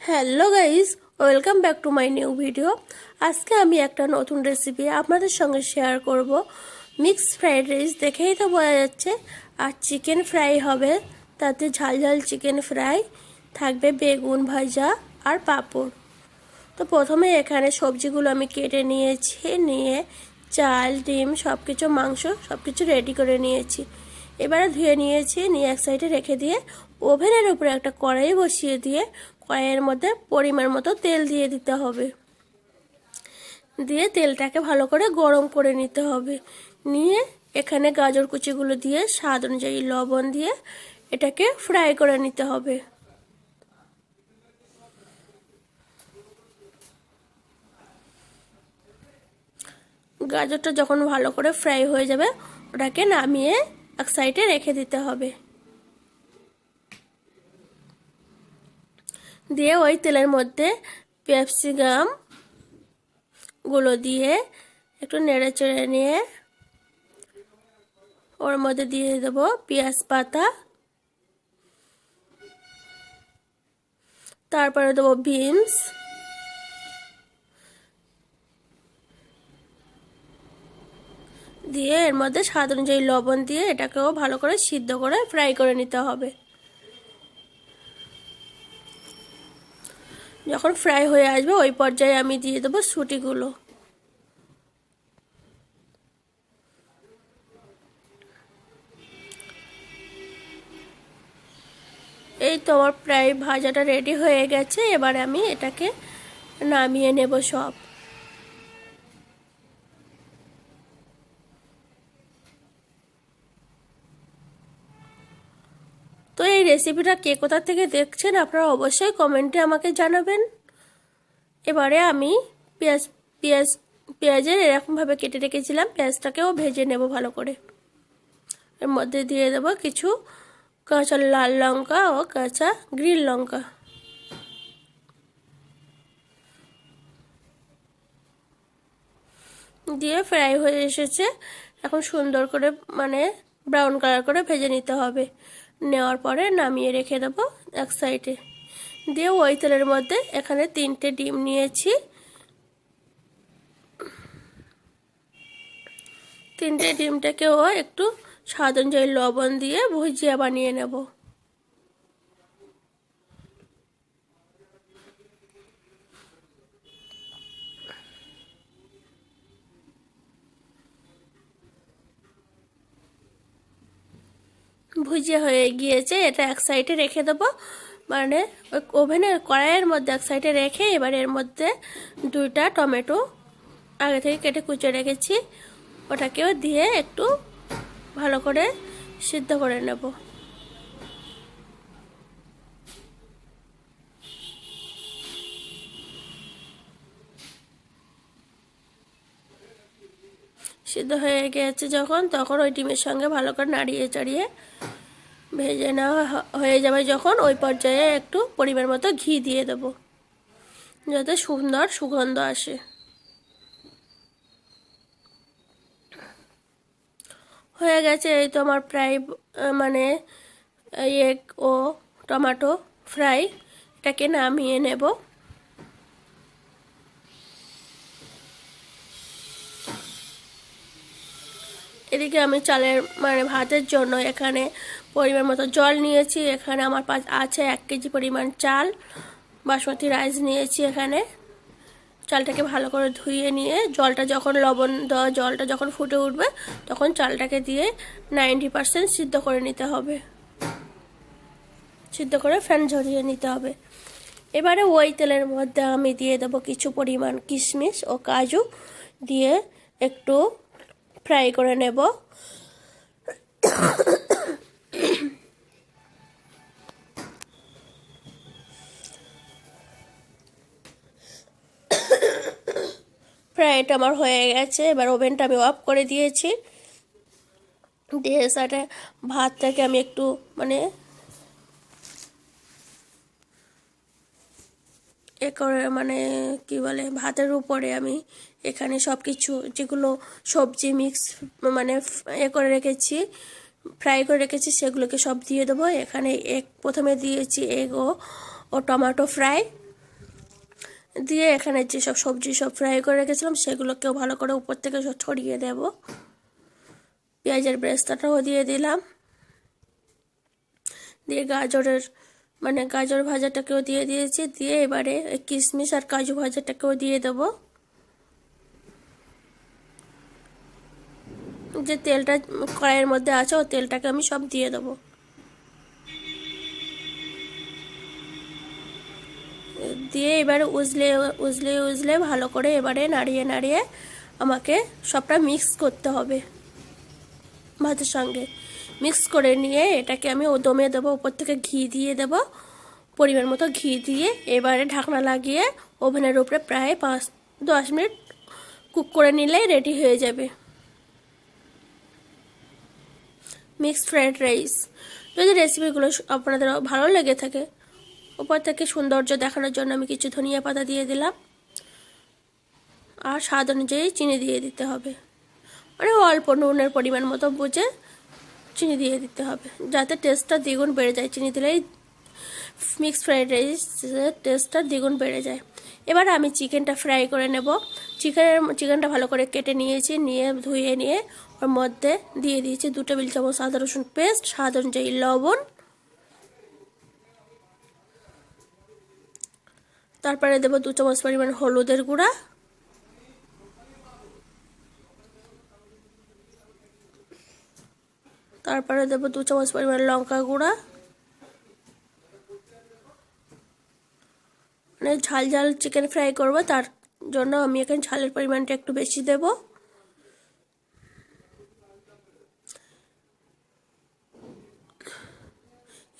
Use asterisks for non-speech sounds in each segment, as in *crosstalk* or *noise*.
Hello guys welcome back to my new video আজকে আমি একটা নতুন রেসিপি আপনাদের সঙ্গে শেয়ার করব। মিক্সড ফ্রাইড রাইস দেখেই তো বোঝা যাচ্ছে, আর চিকেন ফ্রাই হবে। তাতে ঝাল ঝাল চিকেন ফ্রাই থাকবে বেগুন ভাজা আর পাঁপড়। তো প্রথমে এখানে সবজিগুলো আমি কেটে নিয়েছি, নিয়ে চাল, ডিম সব কিছু মাংস সব কিছু রেডি করে নিয়েছি। এবারে ধুয়ে নিয়েছি, নিয়ে এক সাইডে রেখে দিয়ে ওভেনের উপরে একটা কড়াই বসিয়ে দিয়ে কড়াইয়ের মধ্যে পরিমাণ মতো তেল দিয়ে দিতে হবে। দিয়ে তেলটাকে ভালো করে গরম করে নিতে হবে। নিয়ে এখানে গাজর কুচিগুলো দিয়ে স্বাদ অনুযায়ী লবণ দিয়ে এটাকে ফ্রাই করে নিতে হবে। গাজরটা যখন ভালো করে ফ্রাই হয়ে যাবে, ওটাকে নামিয়ে এক সাইডে রেখে দিতে হবে। দিয়ে ওই তেলের মধ্যে ক্যাপসিকামগুলো দিয়ে একটু নেড়ে চেড়ে নিয়ে ওর মধ্যে দিয়ে দেবো পেঁয়াজ পাতা। তারপরে দেবো বিনস দিয়ে এর মধ্যে স্বাদ অনুযায়ী লবণ দিয়ে এটাকেও ভালো করে সিদ্ধ করে ফ্রাই করে নিতে হবে। যখন ফ্রাই হয়ে আসবে, ওই পর্যায়ে আমি দিয়ে দেবো সুটিগুলো। এই তোমার প্রায় ভাজাটা রেডি হয়ে গেছে, এবার আমি এটাকে নামিয়ে নেব সব তো এই রেসিপিটা কে কোথা থেকে দেখছেন, আপনারা অবশ্যই কমেন্টে আমাকে জানাবেন। এবারে আমি পেঁয়াজ পেঁয়াজ, পেঁয়াজের এরকমভাবে কেটে রেখেছিলাম, পেঁয়াজটাকেও ভেজে নেব ভালো করে। এর মধ্যে দিয়ে দেবো কিছু কাঁচা লাল লঙ্কা ও কাঁচা গ্রিন লঙ্কা। দিয়ে ফ্রাই হয়ে এসেছে। এখন সুন্দর করে মানে ব্রাউন কালার করে ভেজে নিতে হবে। নেওয়ার পরে নামিয়ে রেখে দেবো এক সাইডে। দিয়ে ওই তেলের মধ্যে এখানে তিনটে ডিম নিয়েছি। তিনটে ডিমটাকেও একটু স্বাদ অনুযায়ী লবণ দিয়ে ভুজিয়া বানিয়ে নেব। ভুজিয়া হয়ে গিয়েছে, এটা এক সাইডে রেখে দেবো। মানে ওভেনের কড়াইয়ের মধ্যে এক সাইডে রেখে এবার এর মধ্যে দুইটা টমেটো আগে থেকে কেটে কুচে রেখেছি। ওটাকেও দিয়ে একটু ভালো করে সিদ্ধ করে নেব। সিদ্ধ হয়ে গেছে যখন, তখন ওই ডিমের সঙ্গে ভালো করে নাড়িয়ে চাড়িয়ে ভেজে নেওয়া হয়ে যাবে যখন ওই পর্যায়ে একটু পরিমাণ মতো ঘি দিয়ে দেব, যাতে সুন্দর সুগন্ধ আসে। হয়ে গেছে এই তো আমার প্রায় মানে এগ ও টমেটো ফ্রাই, এটাকে নামিয়ে নেব। এদিকে আমি চালের মানে ভাতের জন্য এখানে পরিমাণ মতো জল নিয়েছি। এখানে আমার আছে এক কেজি পরিমাণ চাল, বাসমতি রাইস নিয়েছি এখানে। চালটাকে ভালো করে ধুয়ে নিয়ে জলটা যখন লবণ দেওয়া, জলটা যখন ফুটে উঠবে, তখন চালটাকে দিয়ে নাইনটি পারসেন্ট সিদ্ধ করে নিতে হবে। সিদ্ধ করে ফ্যান ঝরিয়ে নিতে হবে। এবারে ওই তেলের মধ্যে আমি দিয়ে দেবো কিছু পরিমাণ কিশমিশ ও কাজু, দিয়ে একটু ফ্রাই করে নেব। ফ্রাইটা আমার হয়ে গেছে। এবার ওভেনটা আমি অফ করে দিয়েছি। দিয়ে সাথে ভাতটাকে আমি একটু মানে এ করে মানে কি বলে, ভাতের উপরে আমি এখানে সব কিছু যেগুলো সবজি মিক্স মানে এ করে রেখেছি ফ্রাই করে রেখেছি, সেগুলোকে সব দিয়ে দেবো। এখানে এগ প্রথমে দিয়েছি এগ ও টমেটো ফ্রাই দিয়ে এখানে যেসব সবজি সব ফ্রাই করে রেখেছিলাম, সেগুলোকেও ভালো করে উপর থেকে ছড়িয়ে দেব। পেঁয়াজের ব্রেস্তাটাও দিয়ে দিলাম। দিয়ে গাজরের মানে গাজর ভাজাটাকেও দিয়ে দিয়েছি। দিয়ে এবারে কিশমিশ আর কাজু ভাজাটাকেও দিয়ে দেবো। যে তেলটা কড়াইয়ের মধ্যে আছে, ও তেলটাকে আমি সব দিয়ে দেবো। দিয়ে এবারে উজলে উজলে উজলে ভালো করে এবারে নাড়িয়ে নাড়িয়ে আমাকে সবটা মিক্স করতে হবে ভাতের সঙ্গে। মিক্স করে নিয়ে এটাকে আমি দমে দেবো, উপর থেকে ঘি দিয়ে দেব, পরিমাণ মতো ঘি দিয়ে এবারে ঢাকনা লাগিয়ে ওভেনের উপরে প্রায় পাঁচ, দশ মিনিট কুক করে নিলেই রেডি হয়ে যাবে। Mixed fried rice. যদি রেসিপিগুলো আপনাদের ভালো লেগে থাকে উপর থেকে সৌন্দর্য দেখানোর জন্য আমি কিছু ধনিয়া পাতা দিয়ে দিলাম। আর স্বাদ অনুযায়ী চিনি দিয়ে দিতে হবে। মানে অল্প নুনের পরিমাণ মতো বুঝে চিনি দিয়ে দিতে হবে। যাতে টেস্টটা দ্বিগুণ বেড়ে যায়। চিনি দিলেই মিক্সড ফ্রাইড রাইসের টেস্টটা দ্বিগুণ বেড়ে যায়। এবার আমি চিকেনটা ফ্রাই করে নেব। চিকেনের চিকেনটা ভালো করে কেটে নিয়েছি। নিয়ে ধুয়ে নিয়ে ওর মধ্যে দিয়ে দিয়েছি দু টেবিল চামচ আদা রসুন পেস্ট, স্বাদ অনুযায়ী লবণ। তারপরে দেবো দু চামচ পরিমাণ হলুদের গুঁড়া। তারপরে দেবো দু চামচ পরিমাণ লঙ্কা গুঁড়া। মানে ঝাল ঝাল চিকেন ফ্রাই করব, তার জন্য আমি এখানে ঝালের পরিমাণটা একটু বেশি দেব।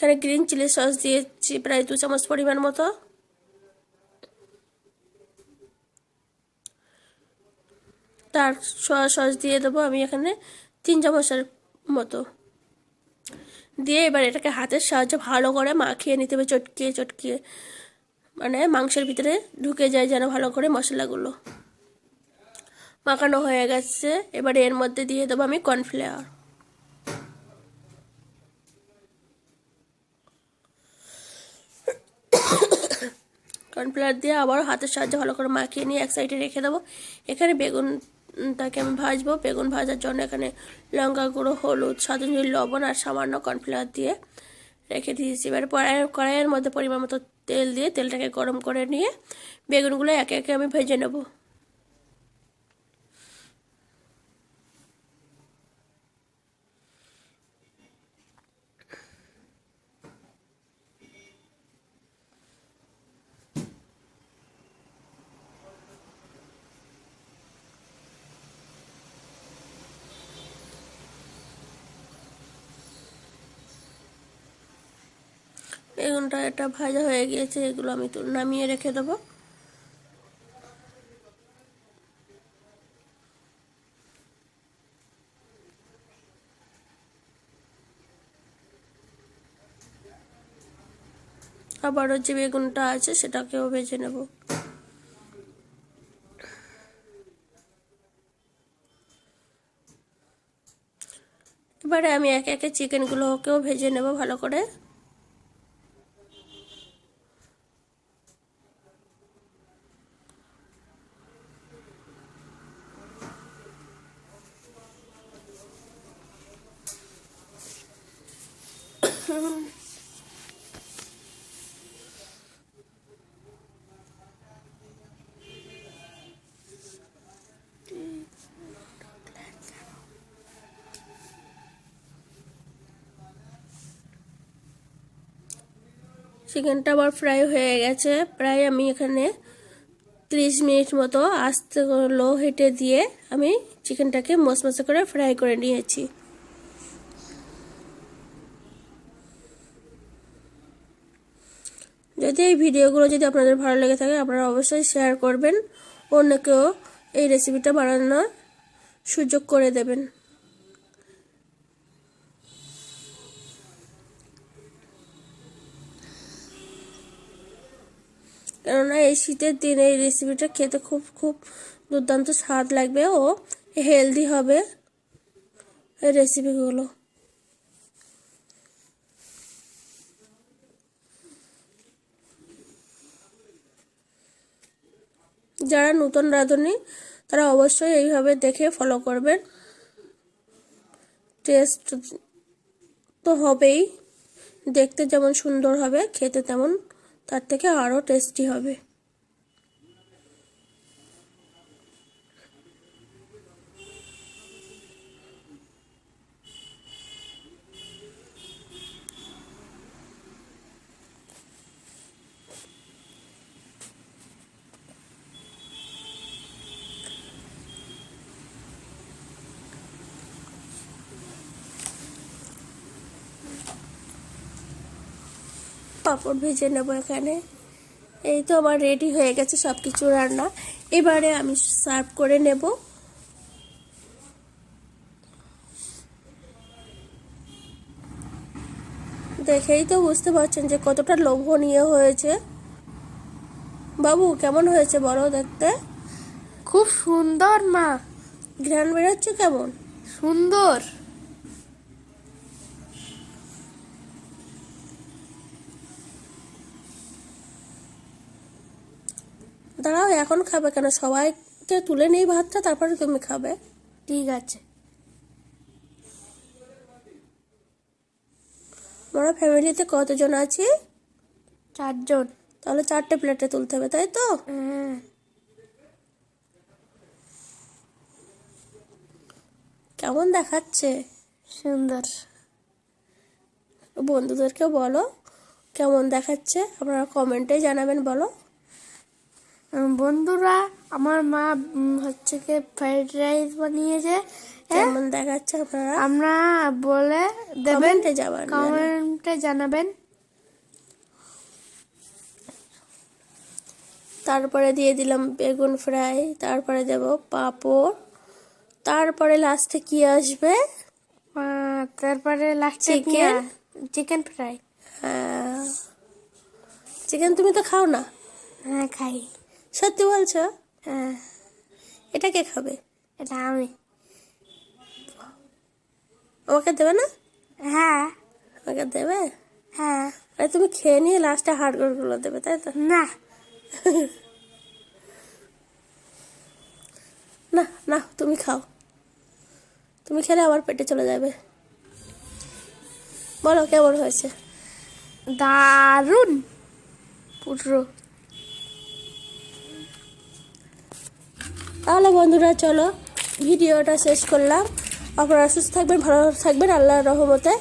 এখানে গ্রিন চিলি সস দিয়েছি, প্রায় দু চামচ পরিমাণ মতো। তার সয়া সস দিয়ে দেবো আমি এখানে তিন চামচের মতো। দিয়ে এবার এটাকে হাতের সাহায্যে ভালো করে মাখিয়ে নিতে হবে, চটকিয়ে চটকিয়ে। মানে মাংসের ভিতরে ঢুকে যায় যেন ভালো করে মশলাগুলো। মাখানো হয়ে গেছে। এবার এর মধ্যে দিয়ে দেবো আমি কর্নফ্লাওয়ার কর্নফ্লাওয়ার দিয়ে আবারও হাতের সাহায্যে ভালো করে মাখিয়ে নিয়ে এক সাইডে রেখে দেবো। এখানে বেগুন তাকে আমি ভাজবো। বেগুন ভাজার জন্য এখানে লঙ্কা গুঁড়ো, হলুদ স্বাদ লবণ আর সামান্য কর্নফ্লাওয়ার দিয়ে রেখে দিয়েছি। এবার কড়াইয়ের মধ্যে পরিমাণ মতো তেল দিয়ে তেলটাকে গরম করে নিয়ে বেগুনগুলো একে একে আমি ভেজে নেব। বেগুনটা এটা ভাজা হয়ে গিয়েছে, এগুলো আমি নামিয়ে রেখে দেবো। আবারও যে বেগুনটা আছে, সেটাকেও ভেজে নেব। এবারে আমি একে একে চিকেনগুলোকেও ভেজে নেব ভালো করে। চিকেনটা আমার ফ্রাই হয়ে গেছে। প্রায় আমি এখানে ত্রিশ মিনিট মতো আস্তে লো হিটে দিয়ে আমি চিকেনটাকে মশমশে করে ফ্রাই করে নিয়েছি। যদি এই ভিডিওগুলো যদি আপনাদের ভালো লেগে থাকে, আপনারা অবশ্যই শেয়ার করবেন। অন্যকেও এই রেসিপিটা বানানোর সুযোগ করে দেবেন। কেননা এই শীতের দিনে এই রেসিপিটা খেতে খুব খুব দুর্দান্ত স্বাদ লাগবে ও হেলদি হবে এই রেসিপিগুলো যারা নতুন রাঁধুনি, তারা অবশ্যই এইভাবে দেখে ফলো করবেন। টেস্ট তো হবেই। দেখতে যেমন সুন্দর হবে, খেতে তেমন তার থেকে আরও টেস্টি হবে। পাঁপড় ভেজে নেব এখানে। এই তো আমার রেডি হয়ে গেছে সব কিছু রান্না। এবারে আমি সার্ভ করে নেব। দেখেই তো বুঝতে পারছেন যে কতটা লোভনীয় হয়েছে। বাবু কেমন হয়েছে বলো দেখতে? খুব সুন্দর মা। ঘ্রাণ বেরোচ্ছে কেমন? সুন্দর। দাঁড়াও এখন খাবে কেন? সবাইকে তুলে নেই ভাতটা তারপরে তুমি খাবে। ঠিক আছে। আমরা ফ্যামিলিতে কতজন আছি? চারজন। তাহলে চারটে প্লেটে তুলতে হবে তাই তো? হ্যাঁ। কেমন দেখাচ্ছে? সুন্দর। বন্ধুদেরকে বলো কেমন দেখাচ্ছে? আপনারা কমেন্টে জানাবেন বলো। বন্ধুরা আমার মা হচ্ছে কি ফ্রাইড রাইস বানিয়েছে। হ্যাঁ? কেমন দেখাচ্ছে আপনারা? আমরা বলে দেবেন যাবেন কমেন্টে জানাবেন। তারপরে দিয়ে দিলাম বেগুন ফ্রাই তারপরে দেব পাঁপড়। তারপরে লাস্টে কি আসবে? তারপরে লাস্টে Chicken? চিকেন ফ্রাই হ্যাঁ। চিকেন তুমি তো খাও না? হ্যাঁ খাই। সত্যি বলছো? হ্যাঁ। এটা কে খাবে? এটা আমি। আমাকে দেবে না? হ্যাঁ। আমাকে দেবে? হ্যাঁ। আরে তুমি খেয়ে নিয়ে লাস্টে হাড়গোড়গুলো দেবে তাই তো? না। *laughs* না না তুমি খাও। তুমি খেলে আমার পেটে চলে যাবে। বলো কেমন হয়েছে? দারুণ পুরো তাহলে বন্ধুরা চলো ভিডিওটা শেষ করলাম। আপনারা সুস্থ থাকবেন ভালো থাকবেন। আল্লাহর রহমতে।